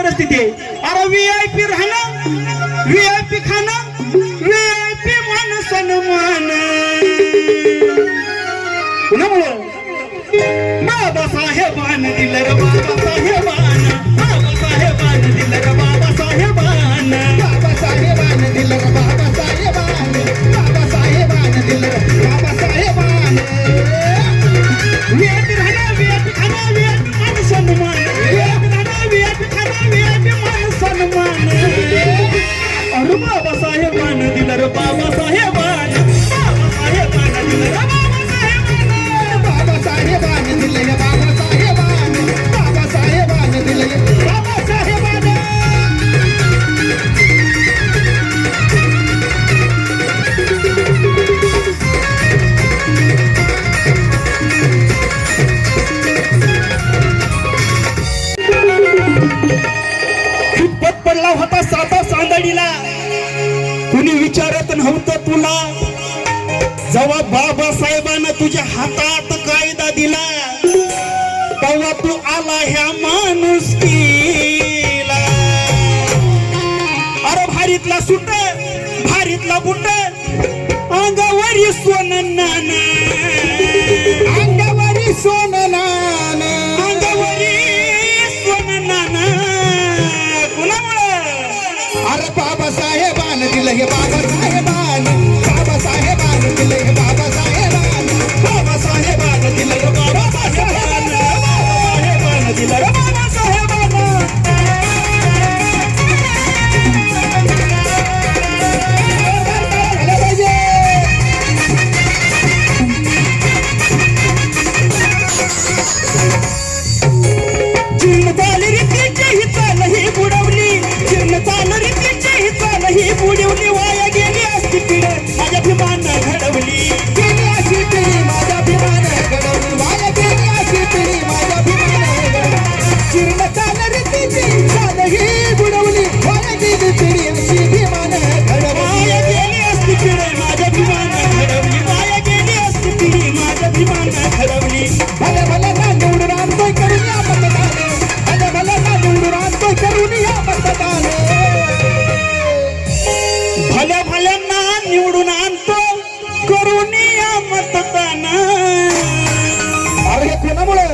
परिस्थिती. अरे V I P राहणं व्ही आय पी खाणं व्ही आय पी मान सन्मान म्हणून बाबासाहेबान दिलं र बाबासाहेबान. बाबासाहेबान दिलं र बाबासाहेबान. बाबासाहेबान दिलं र बाबासाहेबान. बाबासाहेबान दिलं र बाबासाहेबान. आता पडला साता सांदडीला. कुणी विचारत नव्हतं तुला. जेव्हा बाबासाहेबानं तुझ्या हातात कायदा दिला तेव्हा तू आला ह्या माणूस अरे भारीतला सुट भारीतला बुट अंगावरी सोनं नाना अरे बाबासाहेबान दिलं हे बाबासाहेबान घडवली भले भले ना निवडून भले भले ना निवडून मतदान भल्या भल्यांना निवडून आणतो करून या मतदान अरे हे कोणामुळं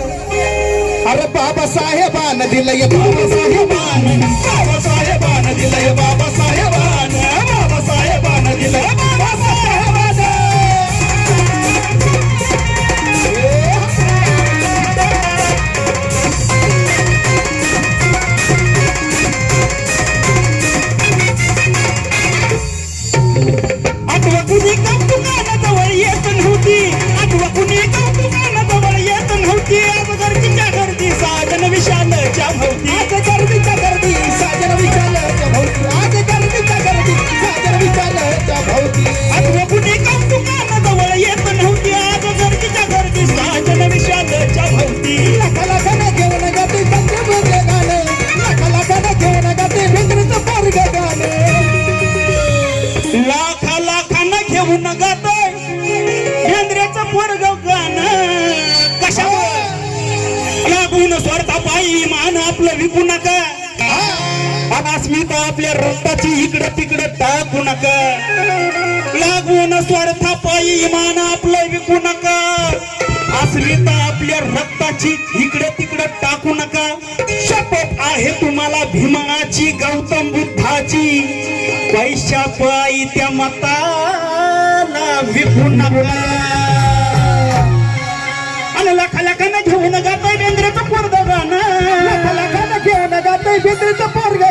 अरे बाबासाहेबान दिलंय बाबासाहेबान लाखा लाखानं घेऊन गाते पंचभूत गाणं. अस्मिता आपल्या रक्ताची इकडे तिकडे टाकू नका. लागून स्वार्था पायी मान आपलं विकू नका. अस्मिता आपल्या रक्ताची इकडे तिकडे टाकू नका. शपथ आहे तुम्हाला भीमाची गौतम बुद्धाची. पैशा पायी त्या मताला विकू नका. आणि लाखा लाखांना घेऊन गाताय बेंद्रेचं पोरग गाणं. लाखा लाखानं घेऊन गाते बेंद्रेचं पोरग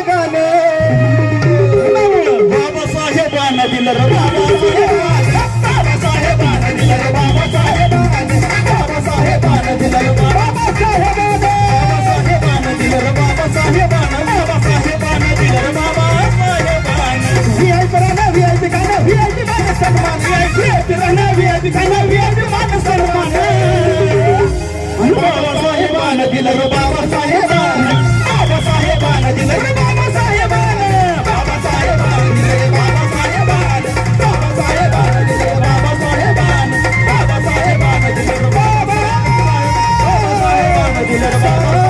साहेबांना पियाची मान सर्वाने बाबा साहेबान दिलं बाबा साहेबान बाबा साहेबान दिलं बाबा साहेबान बाबा साहेबान दिलं बाबा साहेबान बाबा साहेबान दिलं बाबा साहेबान बाबा साहेबान दिलं बाबा बाबा साहेबान दिलं बाबा.